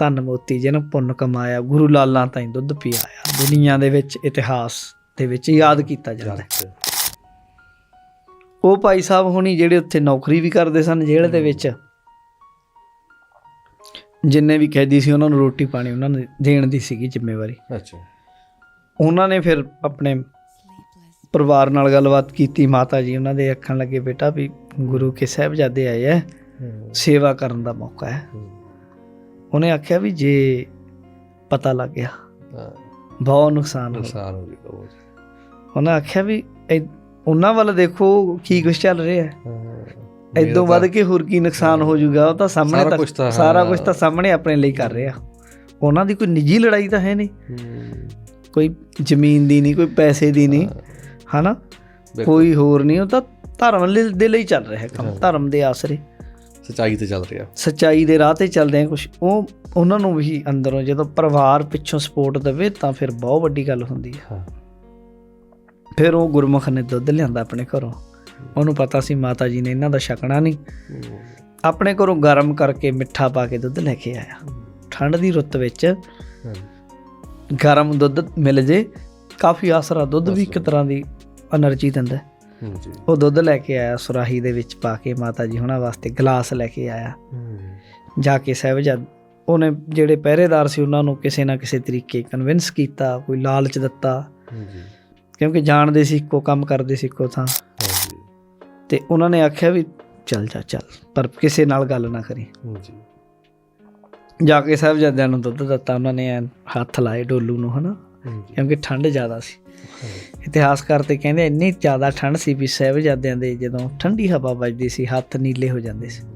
ਧਨ ਮੋਤੀ ਜਿਹਨੂੰ ਪੁੰਨ ਕਮਾਇਆ ਗੁਰੂ ਲਾਲਾਂ ਤਾਈਂ ਦੁੱਧ ਪਿਆਇਆ। ਦੁਨੀਆ ਦੇ ਵਿੱਚ ਇਤਿਹਾਸ ਦੇ ਵਿੱਚ ਯਾਦ ਕੀਤਾ ਜਾਂਦਾ ਹੈ। ਉਹ ਭਾਈ ਸਾਹਿਬ ਹੁਣੀ ਜਿਹੜੇ ਉੱਥੇ ਨੌਕਰੀ ਵੀ ਕਰਦੇ ਸਨ ਜੇਲ੍ਹ ਦੇ ਵਿੱਚ। ਜਿੰਨੇ ਵੀ ਕੈਦੀ ਸੀ ਉਹਨਾਂ ਨੂੰ ਰੋਟੀ ਪਾਣੀ ਉਹਨਾਂ ਨੂੰ ਦੇਣ ਦੀ ਸੀਗੀ ਜ਼ਿੰਮੇਵਾਰੀ। ਅੱਛਾ। ਉਹਨਾਂ ਨੇ ਫਿਰ ਆਪਣੇ ਪਰਿਵਾਰ ਨਾਲ ਗੱਲਬਾਤ ਕੀਤੀ। ਮਾਤਾ ਜੀ ਉਹਨਾਂ ਦੇ ਆਖਣ ਲੱਗੇ ਬੇਟਾ ਵੀ ਗੁਰੂ ਕੇ ਸਾਹਿਬਜ਼ਾਦੇ ਆਏ ਐ। ਸੇਵਾ ਕਰਨ ਦਾ ਮੌਕਾ ਹੈ। ਉਹਨੇ ਆਖਿਆ ਵੀ ਜੇ ਪਤਾ ਲੱਗ ਗਿਆ ਹਾਂ। ਬਹੁਤ ਨੁਕਸਾਨ ਹੋ ਨੁਕਸਾਨ ਹੋ ਗਿਆ ਬਹੁਤ। ਉਹਨੇ ਆਖਿਆ ਵੀ ਉਹਨਾਂ ਵੱਲ ਦੇਖੋ ਕੀ ਕੁਝ ਚੱਲ ਰਿਹਾ ਹੈ। ਇਦੋਂ ਵੱਧ ਕੇ ਹੋਰ ਕੀ ਨੁਕਸਾਨ ਹੋ। ਜਾਊਗਾ ਉਹ ਤਾਂ ਸਾਹਮਣੇ ਸਾਰਾ ਤਾਂ ਕੁਛ ਤਾਂ, ਸਾਰਾ ਹਾਂ। ਕੁਝ ਤਾਂ ਸਾਹਮਣੇ ਆਪਣੇ ਲਈ ਕਰ ਰਿਹਾ। ਉਹਨਾਂ ਦੀ ਕੋਈ ਨਿੱਜੀ ਲੜਾਈ ਤਾਂ ਹੈ ਨਹੀਂ। ਕੋਈ ਜ਼ਮੀਨ ਦੀ ਨਹੀਂ ਕੋਈ ਪੈਸੇ ਦੀ ਨਹੀਂ। ਹਨਾ? ਕੋਈ ਹੋਰ ਨਹੀਂ ਉਹ ਤਾਂ ਧਰਮ ਦੇ ਲਈ ਚੱਲ ਰਿਹਾ ਹੈ ਕੰਮ ਧਰਮ ਦੇ ਆਸਰੇ। ਸਚਾਈ ਤੇ ਚੱਲ ਰਿਹਾ। ਸਚਾਈ ਦੇ ਰਾਹ ਤੇ ਚੱਲਦੇ ਆ ਕੁਝ ਉਹ ਉਹਨਾਂ ਨੂੰ ਵੀ ਅੰਦਰੋਂ ਜਦੋਂ ਪਰਿਵਾਰ ਪਿੱਛੋਂ ਸਪੋਰਟ ਦੇਵੇ ਤਾਂ ਫਿਰ ਬਹੁਤ ਵੱਡੀ ਗੱਲ ਹੁੰਦੀ ਹੈ। ਫਿਰ ਉਹ ਗੁਰਮੁਖ ਨੇ ਦੁੱਧ ਲਿਆਂਦਾ ਆਪਣੇ ਘਰੋਂ। ਉਹਨੂੰ ਪਤਾ ਸੀ ਮਾਤਾ ਜੀ ਨੇ ਇਹਨਾਂ ਦਾ ਛਕਣਾ ਨਹੀਂ। ਆਪਣੇ ਘਰੋਂ ਗਰਮ ਕਰਕੇ ਮਿੱਠਾ ਪਾ ਕੇ ਦੁੱਧ ਲੈ ਕੇ ਆਇਆ। ਠੰਡ ਦੀ ਰੁੱਤ ਵਿੱਚ ਗਰਮ ਦੁੱਧ ਮਿਲ ਜੇ। ਕਾਫੀ ਆਸਰਾ ਦੁੱਧ ਵੀ ਇੱਕ ਤਰ੍ਹਾਂ ਦੀ એનર્ਜੀ ਦਿੰਦਾ। ਜੀ ਉਹ ਦੁੱਧ ਲੈ ਕੇ ਆਇਆ ਸੁਰਾਹੀ ਦੇ ਵਿੱਚ ਪਾ ਕੇ ਮਾਤਾ ਜੀ ਹੁਣਾਂ ਵਾਸਤੇ ਗਲਾਸ ਲੈ ਕੇ ਆਇਆ। ਹੂੰ। ਜਾ ਕੇ ਸਾਹਿਬਜ਼ਾਦ ਉਹਨੇ ਜਿਹੜੇ ਪਹਿਰੇਦਾਰ ਸੀ ਉਹਨਾਂ ਨੂੰ ਕਿਸੇ ਨਾ ਕਿਸੇ ਤਰੀਕੇ ਕਨਵਿੰਸ ਕੀਤਾ ਕੋਈ ਲਾਲਚ ਦਿੱਤਾ। ਜੀ ਕਿਉਂਕਿ ਜਾਣਦੇ ਸੀ ਇੱਕੋ ਕੰਮ ਕਰਦੇ ਸੀ ਇੱਕੋ ਥਾਂ। ਤੇ ਉਹਨਾਂ ਨੇ ਆਖਿਆ ਵੀ ਚੱਲ ਜਾ ਚੱਲ ਪਰ ਕਿਸੇ ਨਾਲ ਗੱਲ ਨਾ ਕਰੀ। ਜੀ ਜਾ ਕੇ ਸਾਹਿਬਜ਼ਾਦਿਆਂ ਨੂੰ ਦੁੱਧ ਦਿੱਤਾ ਉਹਨਾਂ ਨੇ ਹੱਥ ਲਾਏ ਡੋਲੂ ਨੂੰ ਹਨਾ? ਕਿਉਂਕਿ ਠੰਡ ਜ਼ਿਆਦਾ ਸੀ। ਇਤਿਹਾਸਕਾਰ ਤੇ ਕਹਿੰਦੇ ਇੰਨੀ ਜ਼ਿਆਦਾ ਠੰਡ ਸੀ ਵੀ ਸਾਹਿਬਜ਼ਾਦਿਆਂ ਦੇ ਜਦੋਂ ਠੰਡੀ ਹਵਾ ਵੱਜਦੀ ਸੀ, ਹੱਥ ਨੀਲੇ ਹੋ ਜਾਂਦੇ ਸੀ।